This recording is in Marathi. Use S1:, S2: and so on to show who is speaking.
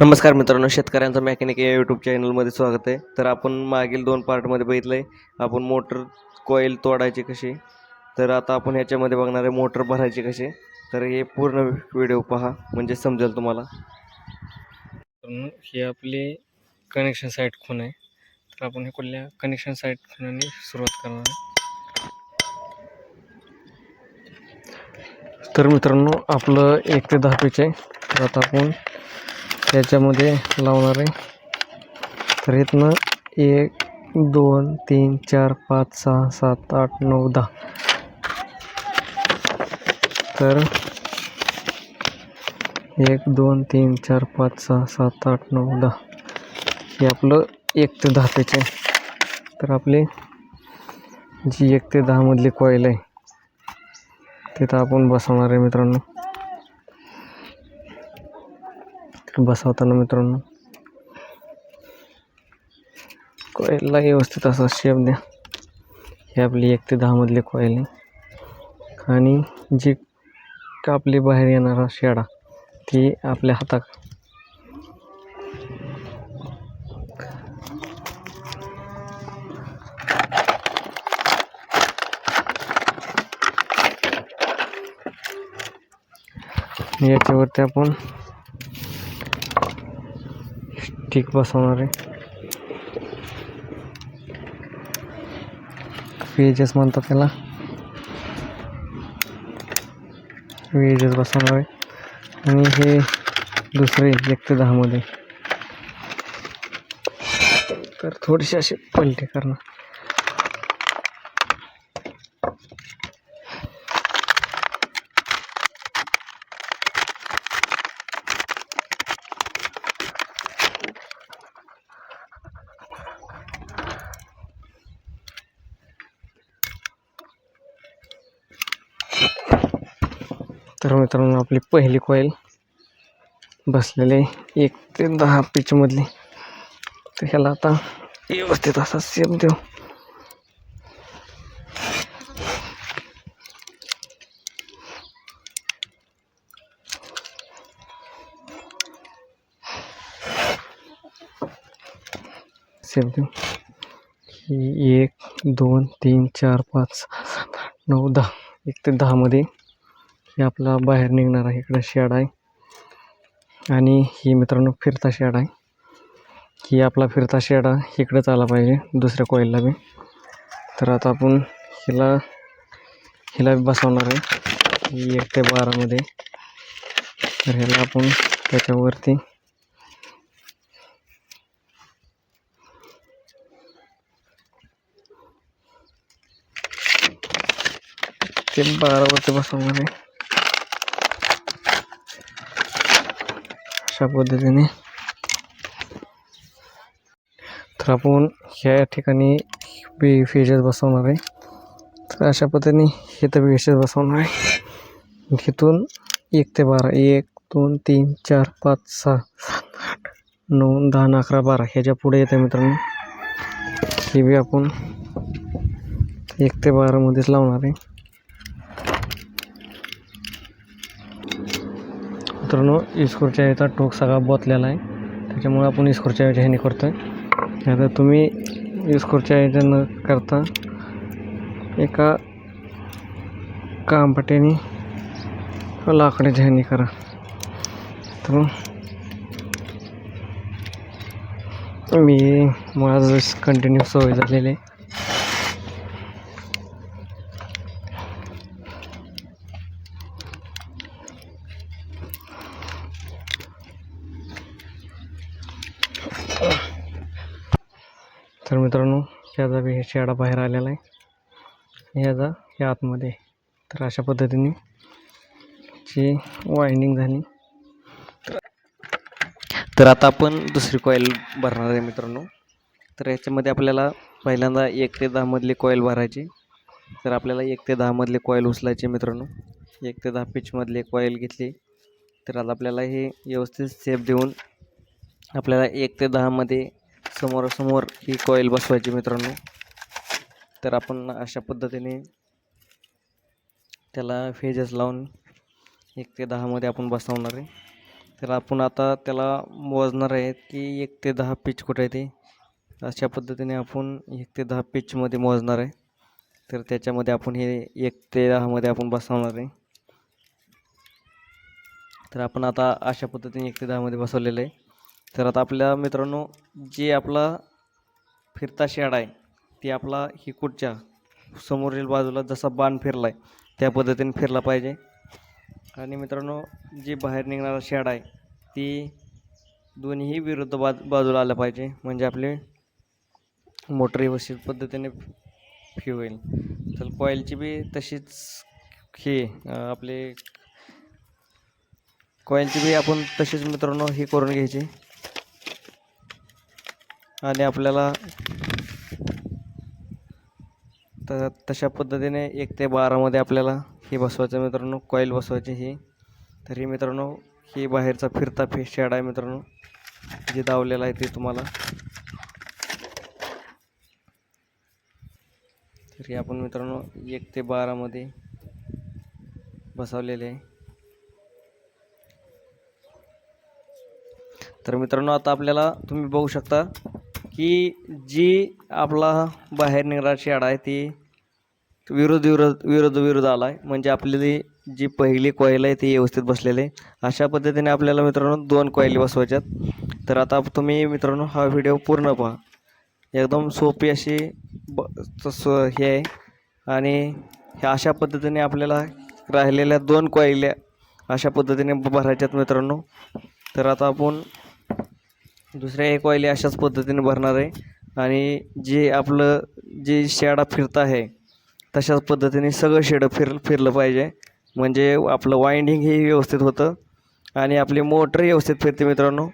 S1: नमस्कार मित्रांनो शेतकऱ्यांचं मेकॅनिक या यूट्यूब चॅनलमध्ये स्वागत आहे. तर आपण मागील दोन पार्टमध्ये बघितलं आहे आपण मोटर कॉईल तोडायची कशी तर आता आपण ह्याच्यामध्ये बघणार आहे मोटर भरायची कशी तर हे पूर्ण व्हिडिओ पहा म्हणजे समजेल तुम्हाला.
S2: ही आपली कनेक्शन साईट खूण आहे. तर आपण हे कुठल्या कनेक्शन साईट खुणाने सुरुवात करणार आहे? तर मित्रांनो आपलं एक ते दहा पीच आहे. तर आता आपण त्याच्यामध्ये लावणार आहे. तर इथनं एक दोन तीन चार पाच सहा सात आठ नऊ दहा. तर एक दोन तीन चार पाच सहा सात आठ नऊ दहा. हे आपलं एक ते दहा त्याचे. तर आपली जी एक ते दहामधली कॉईल आहे तिथं आपण बसवणार आहे मित्रांनो तर बसवताना मित्रांनो. कॉईलला व्यवस्थित असा शेप द्या. हे आपली एक ते दहामधली कॉईल आहे. आणि जी कापली बाहेर येणारा शेडा ती आपल्या हातात. याच्यावरती आपण स्टिक बसवणार आहे. वेजेस म्हणतात त्याला. वेजेस बसवणार आहे. आणि हे दुसरे एक ते दहामध्ये तर थोडेसे असे पलटे करणार. तर मित्रांनो, आपली पहिली कॉईल बसलेले एक ते दहा पिचमधली तर ह्याला आता व्यवस्थित असा सेप देऊ. सेप देऊ. एक, दोन, तीन, चार, पाच सात आठ, नऊ, दहा. एक ते दहामध्ये हे आपला बाहेर निघणार आहे. इकडं शेड आहे. आणि ही मित्रांनो फिरता शेड आहे. ही आपला फिरता शेड आहे इकडंच आला पाहिजे दुसऱ्या कॉईलला बी. तर आता आपण हिला हिला बसवणार आहे. ही एक ते बारामध्ये तर ह्याला आपण त्याच्यावरती ते बारावरती बसवणार आहे. अशा पद्धतीने. तर आपण ह्या ठिकाणी बी फेजेस बसवणार आहे. तर अशा पद्धतीने हे तर फेजेस बसवणार आहे. इथून एक ते बारा एक दोन तीन चार पाच सहा सात आठ नऊ दहा अकरा बारा ह्याच्या पुढे येते मित्रांनो. हे बी आपण एक ते बारामध्येच लावणार आहे. मित्रांनो इस्कूरच्या याचा टोक सगळा बोतलेला आहे. त्याच्यामुळे आपण इस्कूरच्या ह्याने करतो आहे आता तुम्ही इस्कूरच्या याच्या न करता एका कामपट्याने लाकडाच्या ह्याने करा. तर मी माझं कंटिन्यू सवय झालेली आहे. तर मित्रांनो ह्याचा बी शेडा बाहेर आलेला आहे. ह्याचा ह्या आतमध्ये. तर अशा पद्धतीने ची वाइंडिंग झाली.
S1: तर आता आपण दुसरी कॉईल भरणार आहे मित्रांनो. तर याच्यामध्ये आपल्याला पहिल्यांदा एक ते दहामधली कॉईल भरायची. तर आपल्याला एक ते दहामधली कॉईल उचलायची मित्रांनो. एक ते दहा पिचमधली कॉईल घेतली. तर आता आपल्याला हे व्यवस्थित सेप देऊन आपल्याला एक ते दहामध्ये समोरासमोर ही कॉईल बसवायची मित्रांनो. तर आपण अशा पद्धतीने त्याला फेजेस लावून एक ते दहामध्ये आपण बसवणार आहे. तर आपण आता त्याला मोजणार आहे की एक ते दहा पिच कुठे आहे ते. अशा पद्धतीने आपण एक ते दहा पिचमध्ये मोजणार आहे. तर त्याच्यामध्ये आपण हे एक ते दहामध्ये आपण बसवणार आहे. तर आपण आता अशा पद्धतीने एक ते दहामध्ये बसवलेलं आहे. तर आता आपल्या मित्रांनो जे आपला फिरता शेड आहे ती आपला हिकुटच्या समोरील बाजूला जसा बाण फिरला आहे त्या पद्धतीने फिरला पाहिजे. आणि मित्रांनो जी बाहेर निघणारा शेड आहे ती दोन्ही विरुद्ध बाज बाजूला आलं पाहिजे. म्हणजे आपले मोटर व्यवस्थित पद्धतीने फि होईल. तर कॉईलची बी तशीच हे आपले कॉईलची बी आपण तशीच मित्रांनो हे करून घ्यायची. आणि आपल्याला तर तशा पद्धतीने एक ते बारामध्ये आपल्याला हे बसवायचं मित्रांनो कॉईल बसवायची ही. तर ही मित्रांनो ही बाहेरचा फिरता फे शेड आहे मित्रांनो. जे दावलेलं आहे ते तुम्हाला. तर हे आपण मित्रांनो एक ते बारामध्ये बसवलेले आहे. तर मित्रांनो आता आपल्याला तुम्ही बघू शकता की जी आपला बाहेर निघणारा शेड आहे ती विरोध विरोध विरोध विरोध आला आहे म्हणजे आपली जी पहिली कॉईल आहे ती व्यवस्थित बसलेली आहे. अशा पद्धतीने आपल्याला मित्रांनो दोन कॉईली बसवायच्यात. तर आता तुम्ही मित्रांनो हा व्हिडिओ पूर्ण पहा. एकदम सोपी अशी ब तसं हे आहे. आणि ह्या अशा पद्धतीने आपल्याला राहिलेल्या दोन कॉईल्या अशा पद्धतीने भरायच्यात मित्रांनो. तर आता आपण दुसऱ्या एक वायली अशाच पद्धतीने भरणार आहे. आणि जे आपलं जे शेडा फिरतं आहे तशाच पद्धतीने सगळं शेडं फिर फिरलं पाहिजे. म्हणजे आपलं वाइंडिंग हे व्यवस्थित होतं. आणि आपली मोटर व्यवस्थित फिरते मित्रांनो.